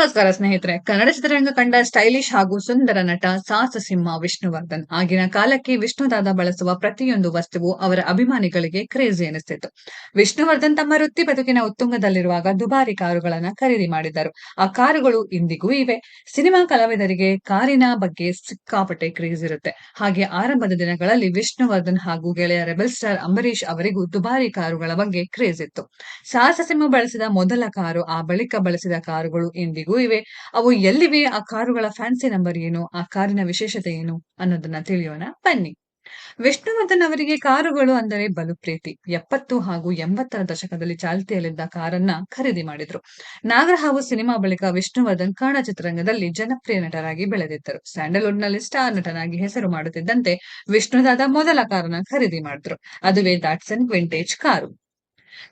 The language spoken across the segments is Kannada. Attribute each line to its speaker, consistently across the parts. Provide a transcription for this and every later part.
Speaker 1: ನಮಸ್ಕಾರ ಸ್ನೇಹಿತರೆ. ಕನ್ನಡ ಚಿತ್ರರಂಗ ಕಂಡ ಸ್ಟೈಲಿಶ್ ಹಾಗೂ ಸುಂದರ ನಟ ಸಾಹಸ ಸಿಂಹ ವಿಷ್ಣುವರ್ಧನ್. ಆಗಿನ ಕಾಲಕ್ಕೆ ವಿಷ್ಣುದಾದ ಬಳಸುವ ಪ್ರತಿಯೊಂದು ವಸ್ತುವು ಅವರ ಅಭಿಮಾನಿಗಳಿಗೆ ಕ್ರೇಜಿ ಎನಿಸ್ತಿತ್ತು. ವಿಷ್ಣುವರ್ಧನ್ ತಮ್ಮ ವೃತ್ತಿ ಬದುಕಿನ ಉತ್ತುಂಗದಲ್ಲಿರುವಾಗ ದುಬಾರಿ ಕಾರುಗಳನ್ನ ಖರೀದಿ ಮಾಡಿದ್ದರು ಆ ಕಾರುಗಳು ಇಂದಿಗೂ ಇವೆ. ಸಿನಿಮಾ ಕಲಾವಿದರಿಗೆ ಕಾರಿನ ಬಗ್ಗೆ ಸಿಕ್ಕಾಪಟ್ಟೆ ಕ್ರೇಜ್ ಇರುತ್ತೆ. ಹಾಗೆ ಆರಂಭದ ದಿನಗಳಲ್ಲಿ ವಿಷ್ಣುವರ್ಧನ್ ಹಾಗೂ ಗೆಳೆಯ ರೆಬಲ್ ಸ್ಟಾರ್ ಅಂಬರೀಶ್ ಅವರಿಗೂ ದುಬಾರಿ ಕಾರುಗಳ ಬಗ್ಗೆ ಕ್ರೇಜ್ ಇತ್ತು. ಸಾಹಸ ಸಿಂಹ ಬಳಸಿದ ಮೊದಲ ಕಾರು ಆ ಬಳಿಕ ಬಳಸಿದ ಕಾರುಗಳು ಇಂದಿಗೂ ಇವೆ. ಅವು ಎಲ್ಲಿವೆ? ಆ ಕಾರುಗಳ ಫ್ಯಾನ್ಸಿ ನಂಬರ್ ಏನು? ಆ ಕಾರಿನ ವಿಶೇಷತೆ ಏನು? ಅನ್ನೋದನ್ನ ತಿಳಿಯೋಣ. ಬನ್ನಿ. ವಿಷ್ಣುವರ್ಧನ್ ಅವರಿಗೆ ಕಾರುಗಳು ಅಂದರೆ ಬಲು ಪ್ರೀತಿ. ಎಪ್ಪತ್ತು ಹಾಗೂ ಎಂಬತ್ತರ ದಶಕದಲ್ಲಿ ಚಾಲ್ತಿಯಲ್ಲಿದ್ದ ಕಾರನ್ನ ಖರೀದಿ ಮಾಡಿದ್ರು. ನಾಗರಹಾವು ಸಿನಿಮಾ ಬಳಿಕ ವಿಷ್ಣುವರ್ಧನ್ ಕನ್ನಡ ಚಿತ್ರರಂಗದಲ್ಲಿ ಜನಪ್ರಿಯ ನಟರಾಗಿ ಬೆಳೆದಿದ್ದರು. ಸ್ಯಾಂಡಲ್ವುಡ್ನಲ್ಲಿ ಸ್ಟಾರ್ ನಟನಾಗಿ ಹೆಸರು ಮಾಡುತ್ತಿದ್ದಂತೆ ವಿಷ್ಣುದಾದ ಮೊದಲ ಕಾರನ್ನ ಖರೀದಿ ಮಾಡಿದ್ರು. ಅದುವೇ ದಾಟ್ಸನ್ ವಿಂಟೇಜ್ ಕಾರು.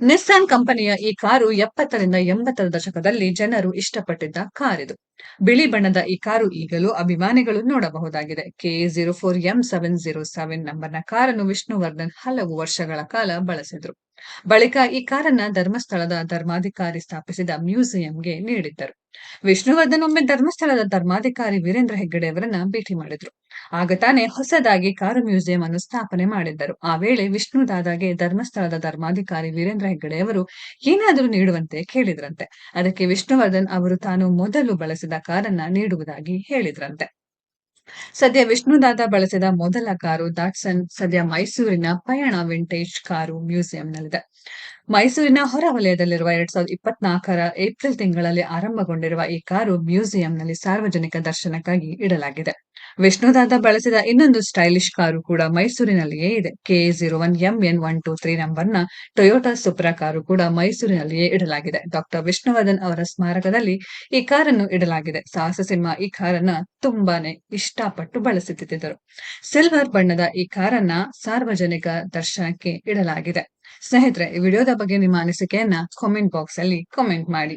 Speaker 1: ನಿಸ್ಸಾನ್ ಕಂಪನಿಯ ಈ ಕಾರು ಎಪ್ಪತ್ತರಿಂದ ಎಂಬತ್ತರ ದಶಕದಲ್ಲಿ ಜನರು ಇಷ್ಟಪಟ್ಟಿದ್ದ ಕಾರಿದು. ಬಿಳಿ ಬಣ್ಣದ ಈ ಕಾರು ಈಗಲೂ ಅಭಿಮಾನಿಗಳು ನೋಡಬಹುದಾಗಿದೆ. K zero four M seven zero seven ನಂಬರ್ನ ಕಾರನ್ನು ವಿಷ್ಣುವರ್ಧನ್ ಹಲವು ವರ್ಷಗಳ ಕಾಲ ಬಳಸಿದ್ರು. ಬಳಿಕ ಈ ಕಾರನ್ನ ಧರ್ಮಸ್ಥಳದ ಧರ್ಮಾಧಿಕಾರಿ ಸ್ಥಾಪಿಸಿದ ಮ್ಯೂಸಿಯಂಗೆ ನೀಡಿದ್ದರು. ವಿಷ್ಣುವರ್ಧನ್ ಒಮ್ಮೆ ಧರ್ಮಸ್ಥಳದ ಧರ್ಮಾಧಿಕಾರಿ ವೀರೇಂದ್ರ ಹೆಗ್ಗಡೆ ಅವರನ್ನ ಭೇಟಿ ಮಾಡಿದ್ರು. ಆಗ ತಾನೇ ಹೊಸದಾಗಿ ಕಾರು ಮ್ಯೂಸಿಯಂ ಅನ್ನು ಸ್ಥಾಪನೆ ಮಾಡಿದ್ದರು. ಆ ವೇಳೆ ವಿಷ್ಣು ದಾದಾಗೆ ಧರ್ಮಸ್ಥಳದ ಧರ್ಮಾಧಿಕಾರಿ ವೀರೇಂದ್ರ ಹೆಗ್ಗಡೆ ಅವರು ಏನಾದರೂ ನೀಡುವಂತೆ ಕೇಳಿದ್ರಂತೆ. ಅದಕ್ಕೆ ವಿಷ್ಣುವರ್ಧನ್ ಅವರು ತಾನು ಮೊದಲು ಬಳಸಿದ ಕಾರನ್ನ ನೀಡುವುದಾಗಿ ಹೇಳಿದ್ರಂತೆ. ಸದ್ಯ ವಿಷ್ಣುದಾದ ಬಳಸಿದ ಮೊದಲ ಕಾರು ದಾಟ್ಸನ್, ಸದ್ಯ ಮೈಸೂರಿನ ಪಯಣ ವಿಂಟೇಜ್ ಕಾರು ಮ್ಯೂಸಿಯಂನಲ್ಲಿದೆ. ಮೈಸೂರಿನ ಹೊರ ವಲಯದಲ್ಲಿರುವ ಎರಡ್ ಸಾವಿರದ ಇಪ್ಪತ್ನಾಲ್ಕರ ಏಪ್ರಿಲ್ ತಿಂಗಳಲ್ಲಿ ಆರಂಭಗೊಂಡಿರುವ ಈ ಕಾರು ಮ್ಯೂಸಿಯಂನಲ್ಲಿ ಸಾರ್ವಜನಿಕ ದರ್ಶನಕ್ಕಾಗಿ ಇಡಲಾಗಿದೆ. ವಿಷ್ಣುದಾದ ಬಳಸಿದ ಇನ್ನೊಂದು ಸ್ಟೈಲಿಶ್ ಕಾರು ಕೂಡ ಮೈಸೂರಿನಲ್ಲಿಯೇ ಇದೆ. K zero one M N one two three ನಂಬರ್ನ ಟೊಯೋಟಾ ಸುಪ್ರಾ ಕಾರು ಕೂಡ ಮೈಸೂರಿನಲ್ಲಿಯೇ ಇಡಲಾಗಿದೆ. ಡಾಕ್ಟರ್ ವಿಷ್ಣುವರ್ಧನ್ ಅವರ ಸ್ಮಾರಕದಲ್ಲಿ ಈ ಕಾರನ್ನು ಇಡಲಾಗಿದೆ. ಸಾಹಸ ಸಿನಿಮಾ ಈ ಕಾರನ್ನ ತುಂಬಾನೇ ಇಷ್ಟಪಟ್ಟು ಬಳಸುತ್ತಿದ್ದರು. ಸಿಲ್ವರ್ ಬಣ್ಣದ ಈ ಕಾರನ್ನ ಸಾರ್ವಜನಿಕ ದರ್ಶನಕ್ಕೆ ಇಡಲಾಗಿದೆ. ಸ್ನೇಹಿತರೆ, ಈ ವಿಡಿಯೋದ ಬಗ್ಗೆ ನಿಮ್ಮ ಅನಿಸಿಕೆಯನ್ನ ಕಾಮೆಂಟ್ ಬಾಕ್ಸ್ ಅಲ್ಲಿ ಕಾಮೆಂಟ್ ಮಾಡಿ.